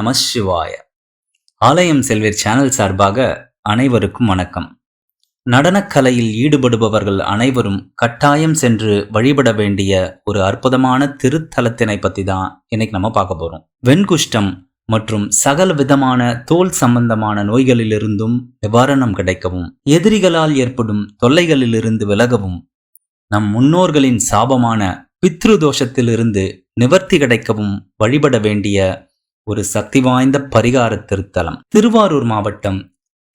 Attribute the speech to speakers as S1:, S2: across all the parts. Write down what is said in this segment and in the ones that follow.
S1: நம சிவாய. ஆலயம் செல்வீர் சேனல் சார்பாக அனைவருக்கும் வணக்கம். நடனக்கலையில் ஈடுபடுபவர்கள் அனைவரும் கட்டாயம் சென்று வழிபட வேண்டிய ஒரு அற்புதமான திருத்தலத்தினை பத்தி தான் இன்னைக்கு நம்ம பார்க்க போகிறோம் வெண்குஷ்டம் மற்றும் சகல விதமான தோல் சம்பந்தமான நோய்களிலிருந்தும் நிவாரணம் கிடைக்கவும் எதிரிகளால் ஏற்படும் தொல்லைகளிலிருந்து விலகவும் நம் முன்னோர்களின் சாபமான பித்ரு தோஷத்திலிருந்து நிவர்த்தி கிடைக்கவும் வழிபட வேண்டிய ஒரு சக்தி வாய்ந்த பரிகார திருத்தலம் திருவாரூர் மாவட்டம்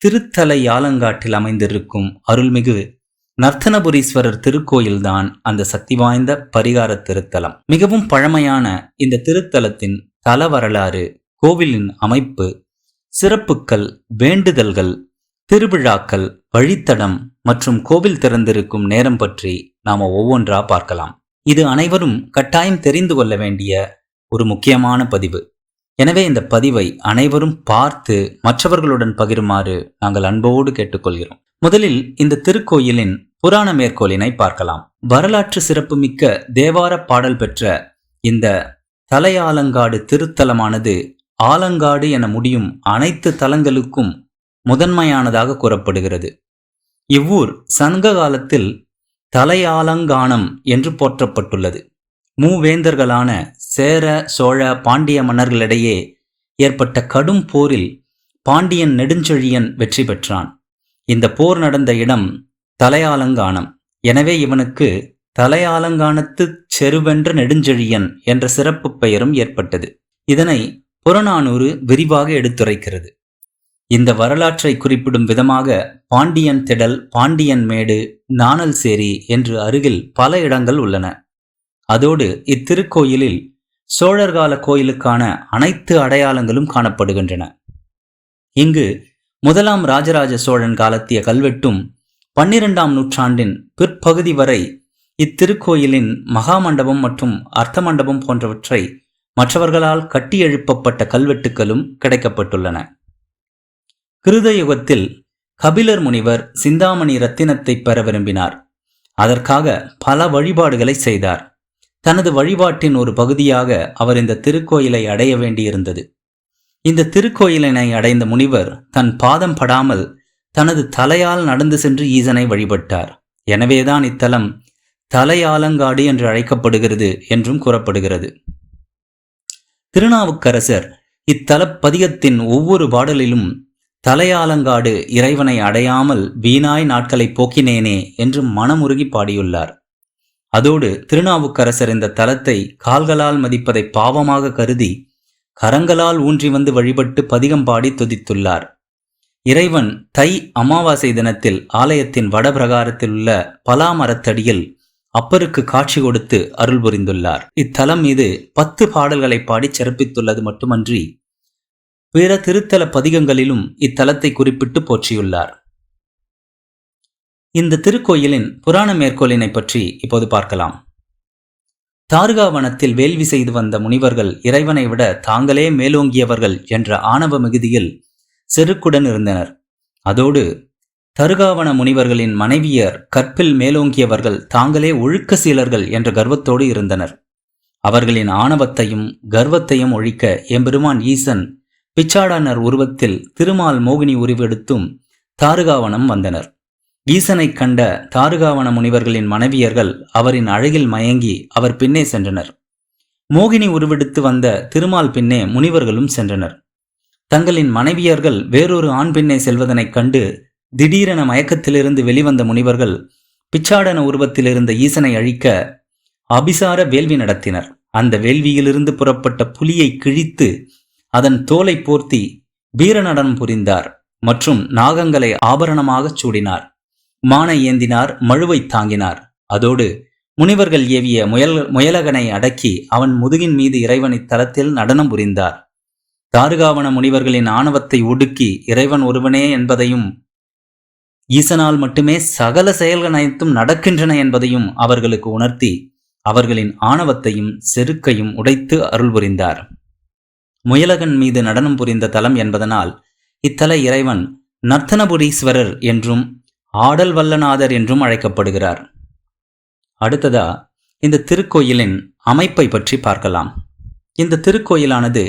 S1: திருத்தலை யாலங்காட்டில் அமைந்திருக்கும் அருள்மிகு நர்த்தனபுரீஸ்வரர் திருக்கோயில்தான் அந்த சக்தி வாய்ந்த பரிகார திருத்தலம் மிகவும் பழமையான இந்த திருத்தலத்தின் தல வரலாறு கோவிலின் அமைப்பு சிறப்புக்கள் வேண்டுதல்கள் திருவிழாக்கள் வழித்தடம் மற்றும் கோவில் திறந்திருக்கும் நேரம் பற்றி நாம ஒவ்வொன்றா பார்க்கலாம். இது அனைவரும் கட்டாயம் தெரிந்து கொள்ள வேண்டிய ஒரு முக்கியமான பதிவு. எனவே இந்த பதிவை அனைவரும் பார்த்து மற்றவர்களுடன் பகிருமாறு நாங்கள் அன்போடு கேட்டுக்கொள்கிறோம். முதலில் இந்த திருக்கோயிலின் புராண மேற்கோளினை பார்க்கலாம். வரலாற்று சிறப்புமிக்க தேவார பாடல் பெற்ற இந்த தலையாலங்காடு திருத்தலமானது ஆலங்காடு என முடியும் அனைத்து தலங்களுக்கும் முதன்மையானதாக கூறப்படுகிறது. இவ்வூர் சங்க காலத்தில் தலையாலங்கானம் என்று போற்றப்பட்டுள்ளது. மூவேந்தர்களான சேர சோழ பாண்டிய மன்னர்களிடையே ஏற்பட்ட கடும் போரில் பாண்டியன் நெடுஞ்செழியன் வெற்றி பெற்றான். இந்த போர் நடந்த இடம் தலையாலங்கானம். எனவே இவனுக்கு தலையாலங்கானத்து செருவென்ற நெடுஞ்செழியன் என்ற சிறப்பு பெயரும் ஏற்பட்டது. இதனை புறநானூறு விரிவாக எடுத்துரைக்கிறது. இந்த வரலாற்றை குறிப்பிடும் விதமாக பாண்டியன் திடல் பாண்டியன் மேடு நாணல் சேரி என்று அருகில் பல இடங்கள் உள்ளன. அதோடு இத்திருக்கோயிலில் சோழர்கால கோயிலுக்கான அனைத்து அடையாளங்களும் காணப்படுகின்றன. இங்கு முதலாம் ராஜராஜ சோழன் காலத்திய கல்வெட்டும் பன்னிரெண்டாம் நூற்றாண்டின் பிற்பகுதி வரை இத்திருக்கோயிலின் மகாமண்டபம் மற்றும் அர்த்த மண்டபம் போன்றவற்றை மற்றவர்களால் கட்டி எழுப்பப்பட்ட கல்வெட்டுகளும் கிடைக்கப்பட்டுள்ளன. கிருத யுகத்தில் கபிலர் முனிவர் சிந்தாமணி ரத்தினத்தை பெற விரும்பினார். அதற்காக பல வழிபாடுகளை செய்தார். தனது வழிபாட்டின் ஒரு பகுதியாக அவர் இந்த திருக்கோயிலை அடைய வேண்டியிருந்தது. இந்த திருக்கோயிலினை அடைந்த முனிவர் தன் பாதம் படாமல் தனது தலையால் நடந்து சென்று ஈசனை வழிபட்டார். எனவேதான் இத்தலம் தலையாலங்காடு என்று அழைக்கப்படுகிறது என்றும் கூறப்படுகிறது. திருநாவுக்கரசர் இத்தல பதிகத்தின் ஒவ்வொரு பாடலிலும் தலையாலங்காடு இறைவனை அடையாமல் வீணாய் நாட்களை போக்கினேனே என்று மனமுருகி பாடியுள்ளார். அதோடு திருநாவுக்கரசர் இந்த தலத்தை கால்களால் மதிப்பதை பாவமாக கருதி கரங்களால் ஊன்றி வந்து வழிபட்டு பதிகம் பாடி துதித்துள்ளார். இறைவன் தை அமாவாசை தினத்தில் ஆலயத்தின் வடபிரகாரத்தில் உள்ள பலாமரத்தடியில் அப்பருக்கு காட்சி கொடுத்து அருள் புரிந்துள்ளார். இத்தலம் மீது பத்து பாடல்களை பாடி சிறப்பித்துள்ளது மட்டுமன்றி பிற திருத்தல பதிகங்களிலும் இத்தலத்தை குறிப்பிட்டு போற்றியுள்ளார். இந்த திருக்கோயிலின் புராண மேற்கோளினை பற்றி இப்போது பார்க்கலாம். தாருகாவனத்தில் வேள்வி செய்து வந்த முனிவர்கள் இறைவனை விட தாங்களே மேலோங்கியவர்கள் என்ற ஆணவ மிகுதியில் செருக்குடன் இருந்தனர். அதோடு தருகாவன முனிவர்களின் மனைவியர் கற்பில் மேலோங்கியவர்கள் தாங்களே ஒழுக்க சீலர்கள் என்ற கர்வத்தோடு இருந்தனர். அவர்களின் ஆணவத்தையும் கர்வத்தையும் ஒழிக்க எம்பெருமான் ஈசன் பிச்சாடானர் உருவத்தில் திருமால் மோகினி உருவெடுத்தும் தாருகாவனம் வந்தனர். ஈசனைக் கண்ட தாருகாவன முனிவர்களின் மனைவியர்கள் அவரின் அழகில் மயங்கி அவர் பின்னே சென்றனர். மோகினி உருவெடுத்து வந்த திருமால் பின்னே முனிவர்களும் சென்றனர். தங்களின் மனைவியர்கள் வேறொரு ஆண் பின்னே செல்வதனைக் கண்டு திடீரென மயக்கத்திலிருந்து வெளிவந்த முனிவர்கள் பிச்சாடன உருவத்தில் இருந்த ஈசனை அழிக்க அபிசார வேள்வி நடத்தினர். அந்த வேள்வியிலிருந்து புறப்பட்ட புலியை கிழித்து அதன் தோலை போர்த்தி வீரநடனம் புரிந்தார் மற்றும் நாகங்களை ஆபரணமாகச் சூடினார். மானை ஏந்தினார் மழுவை தாங்கினார். அதோடு முனிவர்கள் ஏவிய முயல் முயலகனை அடக்கி அவன் முதுகின் மீது இறைவனை தளத்தில் நடனம் புரிந்தார். தாருகாவன முனிவர்களின் ஆணவத்தை ஒடுக்கி இறைவன் ஒருவனே என்பதையும் ஈசனால் மட்டுமே சகல செயல்கள் அனைத்தும் நடக்கின்றன என்பதையும் அவர்களுக்கு உணர்த்தி அவர்களின் ஆணவத்தையும் செருக்கையும் உடைத்து அருள் புரிந்தார். முயலகன் மீது நடனம் புரிந்த தலம் என்பதனால் இத்தல இறைவன் நர்த்தனபுரீஸ்வரர் என்றும் ஆடல் வல்லநாதர் என்றும் அழைக்கப்படுகிறார். அடுத்ததா இந்த திருக்கோயிலின் அமைப்பை பற்றி பார்க்கலாம். இந்த திருக்கோயிலானது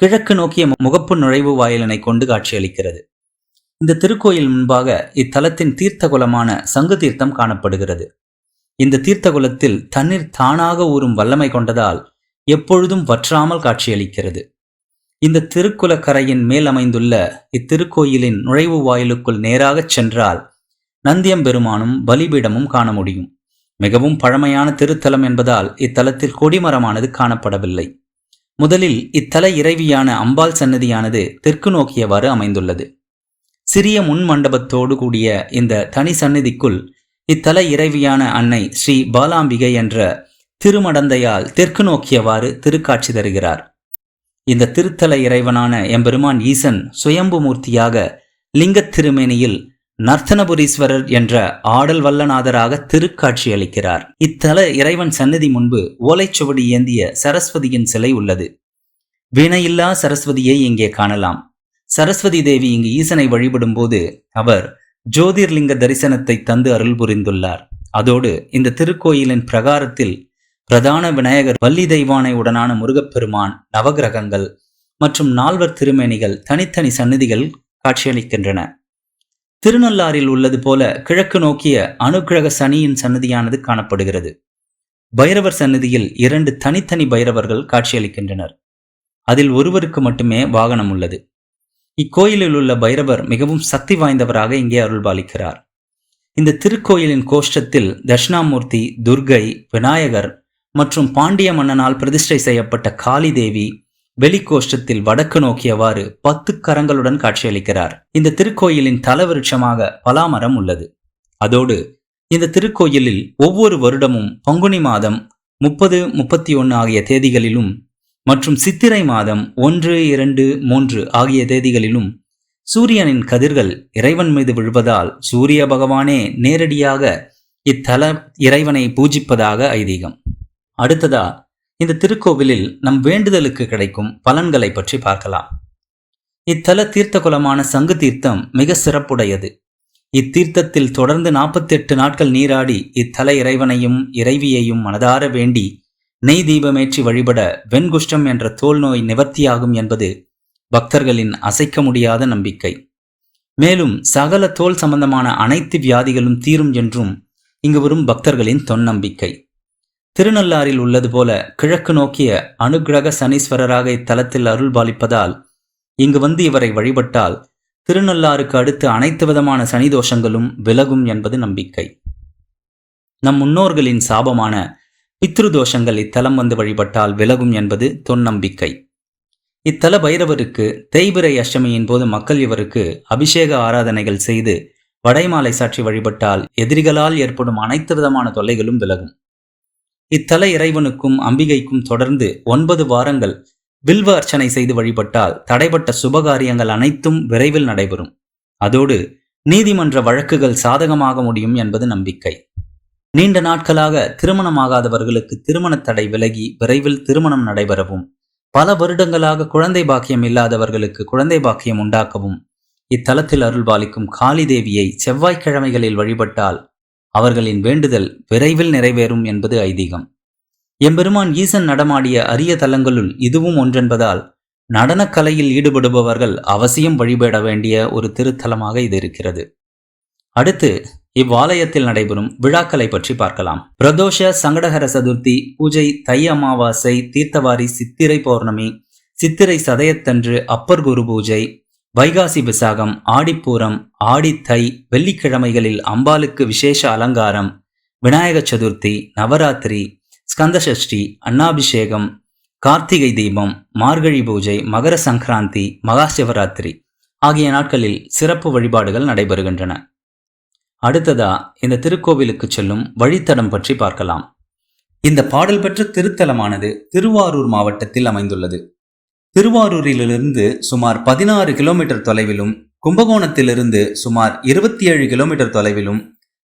S1: கிழக்கு நோக்கிய முகப்பு நுழைவு வாயிலினை கொண்டு காட்சியளிக்கிறது. இந்த திருக்கோயில் முன்பாக இத்தலத்தின் தீர்த்த குலமான சங்கு தீர்த்தம் காணப்படுகிறது. இந்த தீர்த்த குலத்தில் தண்ணீர் தானாக ஊறும் வல்லமை கொண்டதால் எப்பொழுதும் வற்றாமல் காட்சியளிக்கிறது. இந்த திருக்குலக்கரையின் மேல் அமைந்துள்ள இத்திருக்கோயிலின் நுழைவு வாயிலுக்குள் நேராகச் சென்றால் நந்தியம்பெருமானும் பலிபீடமும் காண முடியும். மிகவும் பழமையான திருத்தலம் என்பதால் இத்தலத்தில் கொடிமரமானது காணப்படவில்லை. முதலில் இத்தல இறைவியான அம்பாள் சன்னதியானது தெற்கு நோக்கியவாறு அமைந்துள்ளது. சிறிய முன் மண்டபத்தோடு கூடிய இந்த தனி சந்நிதிக்குள் இத்தல இறைவியான அன்னை ஸ்ரீ பாலாம்பிகை என்ற திருமடந்தையால் தெற்கு நோக்கியவாறு திருக்காட்சி தருகிறார். இந்த திருத்தல இறைவனான எம்பெருமான் ஈசன் சுயம்பு மூர்த்தியாக லிங்கத் திருமேனியில் நர்த்தனபுரீஸ்வரர் என்ற ஆடல் வல்லநாதராக திருக்காட்சி அளிக்கிறார். இத்தல இறைவன் சன்னதி முன்பு ஓலைச்சுவடி ஏந்திய சரஸ்வதியின் சிலை உள்ளது. வீணையில்லா சரஸ்வதியை இங்கே காணலாம். சரஸ்வதி தேவி இங்கு ஈசனை வழிபடும் போது அவர் ஜோதிர்லிங்க தரிசனத்தை தந்து அருள் புரிந்துள்ளார். அதோடு இந்த திருக்கோயிலின் பிரகாரத்தில் பிரதான விநாயகர் வள்ளி தெய்வானை உடனான முருகப்பெருமான் நவகிரகங்கள் மற்றும் நால்வர் திருமேனிகள் தனித்தனி சன்னதிகள் காட்சியளிக்கின்றன. திருநள்ளாறில் உள்ளது போல கிழக்கு நோக்கிய அனுக்கிரக சனியின் சன்னதியானது காணப்படுகிறது. பைரவர் சன்னதியில் இரண்டு தனித்தனி பைரவர்கள் காட்சியளிக்கின்றனர். அதில் ஒருவருக்கு மட்டுமே வாகனம் உள்ளது. இக்கோயிலில் உள்ள பைரவர் மிகவும் சக்தி வாய்ந்தவராக இங்கே அருள்பாலிக்கிறார். இந்த திருக்கோயிலின் கோஷ்டத்தில் தட்சிணாமூர்த்தி துர்கை விநாயகர் மற்றும் பாண்டிய மன்னனால் பிரதிஷ்டை செய்யப்பட்ட காளி தேவி வெளிக்கோஷ்டத்தில் வடக்கு நோக்கியவாறு பத்து கரங்களுடன் காட்சியளிக்கிறார். இந்த திருக்கோயிலின் தலவிருட்சமாக பலாமரம் உள்ளது. அதோடு இந்த திருக்கோயிலில் ஒவ்வொரு வருடமும் பங்குனி மாதம் முப்பது முப்பத்தி ஒன்று ஆகிய தேதிகளிலும் மற்றும் சித்திரை மாதம் ஒன்று இரண்டு மூன்று ஆகிய தேதிகளிலும் சூரியனின் கதிர்கள் இறைவன் மீது விழுவதால் சூரிய பகவானே நேரடியாக இத்தல இறைவனை பூஜிப்பதாக ஐதீகம். அடுத்ததா இந்த திருக்கோவிலில் நம் வேண்டுதலுக்கு கிடைக்கும் பலன்களை பற்றி பார்க்கலாம். இத்தல தீர்த்த குலமான சங்கு தீர்த்தம் மிக சிறப்புடையது. இத்தீர்த்தத்தில் தொடர்ந்து நாற்பத்தி எட்டு நாட்கள் நீராடி இத்தல இறைவனையும் இறைவியையும் மனதார வேண்டி நெய் தீபமேற்றி வழிபட வெண்குஷ்டம் என்ற தோல் நோய் நிவர்த்தியாகும் என்பது பக்தர்களின் அசைக்க முடியாத நம்பிக்கை. மேலும் சகல தோல் சம்பந்தமான அனைத்து வியாதிகளும் தீரும் என்றும் இங்கு வரும் பக்தர்களின் தொன்னம்பிக்கை. திருநள்ளாரில் உள்ளது போல கிழக்கு நோக்கிய அனுகிரக சனீஸ்வரராக இத்தலத்தில் அருள் பாலிப்பதால் இங்கு வந்து இவரை வழிபட்டால் திருநள்ளாருக்கு அடுத்து அனைத்து விதமான சனி தோஷங்களும் விலகும் என்பது நம்பிக்கை. நம் முன்னோர்களின் சாபமான பித்ரு தோஷங்கள் இத்தலம் வந்து வழிபட்டால் விலகும் என்பது தொன்னம்பிக்கை. இத்தல பைரவருக்கு தேய்பிரை அஷ்டமியின் போது மக்கள் இவருக்கு அபிஷேக ஆராதனைகள் செய்து வடைமாலை சாற்றி வழிபட்டால் எதிரிகளால் ஏற்படும் அனைத்து விதமான தொல்லைகளும் விலகும். இத்தல இறைவனுக்கும் அம்பிகைக்கும் தொடர்ந்து ஒன்பது வாரங்கள் வில்வ அர்ச்சனை செய்து வழிபட்டால் தடைபட்ட சுபகாரியங்கள் அனைத்தும் விரைவில் நடைபெறும். அதோடு நீதிமன்ற வழக்குகள் சாதகமாக முடியும் என்பது நம்பிக்கை. நீண்ட நாட்களாக திருமணமாகாதவர்களுக்கு திருமண தடை விலகி விரைவில் திருமணம் நடைபெறவும் பல வருடங்களாக குழந்தை பாக்கியம் இல்லாதவர்களுக்கு குழந்தை பாக்கியம் உண்டாக்கவும் இத்தலத்தில் அருள்பாலிக்கும் காளி தேவியை செவ்வாய்க்கிழமைகளில் வழிபட்டால் அவர்களின் வேண்டுதல் விரைவில் நிறைவேறும் என்பது ஐதீகம். எம்பெருமான் ஈசன் நடமாடிய அரிய தலங்களுள் இதுவும் ஒன்றென்பதால் நடனக்கலையில் ஈடுபடுபவர்கள் அவசியம் வழிபட வேண்டிய ஒரு திருத்தலமாக இது இருக்கிறது. அடுத்து இவ்வாலயத்தில் நடைபெறும் விழாக்களை பற்றி பார்க்கலாம். பிரதோஷ சங்கடகர சதுர்த்தி பூஜை தை அமாவாசை தீர்த்தவாரி சித்திரை பௌர்ணமி சித்திரை சதயத்தன்று அப்பர் குரு பூஜை வைகாசி விசாகம் ஆடிப்பூரம் ஆடித்தை வெள்ளிக்கிழமைகளில் அம்பாளுக்கு விசேஷ அலங்காரம் விநாயக சதுர்த்தி நவராத்திரி ஸ்கந்தசஷ்டி அன்னாபிஷேகம் கார்த்திகை தீபம் மார்கழி பூஜை மகர சங்கராந்தி மகா சிவராத்திரி ஆகிய நாட்களில் சிறப்பு வழிபாடுகள் நடைபெறுகின்றன. அடுத்ததா இந்த திருக்கோவிலுக்கு செல்லும் வழித்தடம் பற்றி பார்க்கலாம். இந்த பாடல் பெற்ற திருத்தலமானது திருவாரூர் மாவட்டத்தில் அமைந்துள்ளது. திருவாரூரிலிருந்து சுமார் பதினாறு கிலோமீட்டர் தொலைவிலும் கும்பகோணத்திலிருந்து சுமார் இருபத்தி ஏழு கிலோமீட்டர் தொலைவிலும்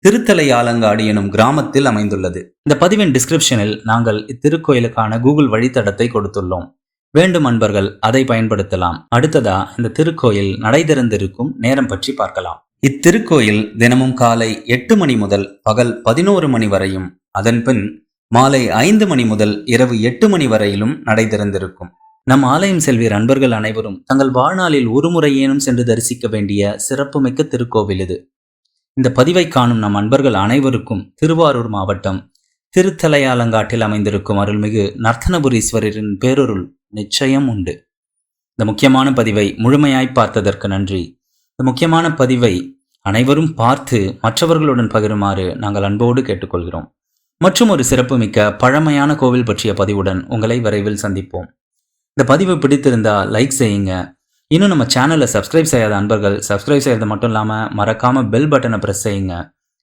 S1: திருத்தலை ஆலங்காடு எனும் கிராமத்தில் அமைந்துள்ளது. இந்த பதிவின் டிஸ்கிரிப்ஷனில் நாங்கள் இத்திருக்கோயிலுக்கான கூகுள் வழித்தடத்தை கொடுத்துள்ளோம். வேண்டும் அன்பர்கள் அதை பயன்படுத்தலாம். அடுத்ததா இந்த திருக்கோயில் நடை திறந்திருக்கும் நேரம் பற்றி பார்க்கலாம். இத்திருக்கோயில் தினமும் காலை எட்டு மணி முதல் பகல் பதினோரு மணி வரையும் அதன் பின் மாலை ஐந்து மணி முதல் இரவு எட்டு மணி வரையிலும் நடை திறந்திருக்கும். நம் ஆலயம் செல்வீர் அன்பர்கள் அனைவரும் தங்கள் வாழ்நாளில் ஒரு முறையேனும் சென்று தரிசிக்க வேண்டிய சிறப்புமிக்க திருக்கோவில் இது. இந்த பதிவை காணும் நம் அன்பர்கள் அனைவருக்கும் திருவாரூர் மாவட்டம் திருத்தலையாலங்காட்டில் அமைந்திருக்கும் அருள்மிகு நர்த்தனபுரீஸ்வரரின் பேரொருள் நிச்சயம் உண்டு. இந்த முக்கியமான பதிவை முழுமையாய் பார்த்ததற்கு நன்றி. இந்த முக்கியமான பதிவை அனைவரும் பார்த்து மற்றவர்களுடன் பகிருமாறு நாங்கள் அன்போடு கேட்டுக்கொள்கிறோம். மற்றும் ஒரு சிறப்புமிக்க பழமையான கோவில் பற்றிய பதிவுடன் உங்களை விரைவில் சந்திப்போம். இந்த பதிவு பிடித்திருந்தால் லைக் செய்யுங்க. இன்னும் நம்ம சேனலை சப்ஸ்கிரைப் செய்யாத அன்பர்கள் சப்ஸ்கிரைப் செய்கிறது மட்டும் இல்லாமல் மறக்காமல் பெல் பட்டனை ப்ரெஸ் செய்யுங்க.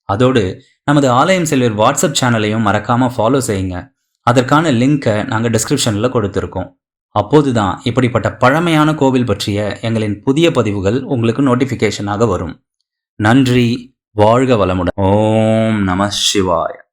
S1: அதோடு நமது ஆலயம் செல்வர் வாட்ஸ்அப் சேனலையும் மறக்காமல் ஃபாலோ செய்யுங்க. அதற்கான லிங்கை நாங்கள் டிஸ்கிரிப்ஷனில் கொடுத்துருக்கோம். அப்போது தான் இப்படிப்பட்ட பழமையான கோவில் பற்றிய எங்களின் புதிய பதிவுகள் உங்களுக்கு நோட்டிஃபிகேஷனாக வரும். நன்றி வாழ்க வளமுடன். ஓம் நம சிவாய.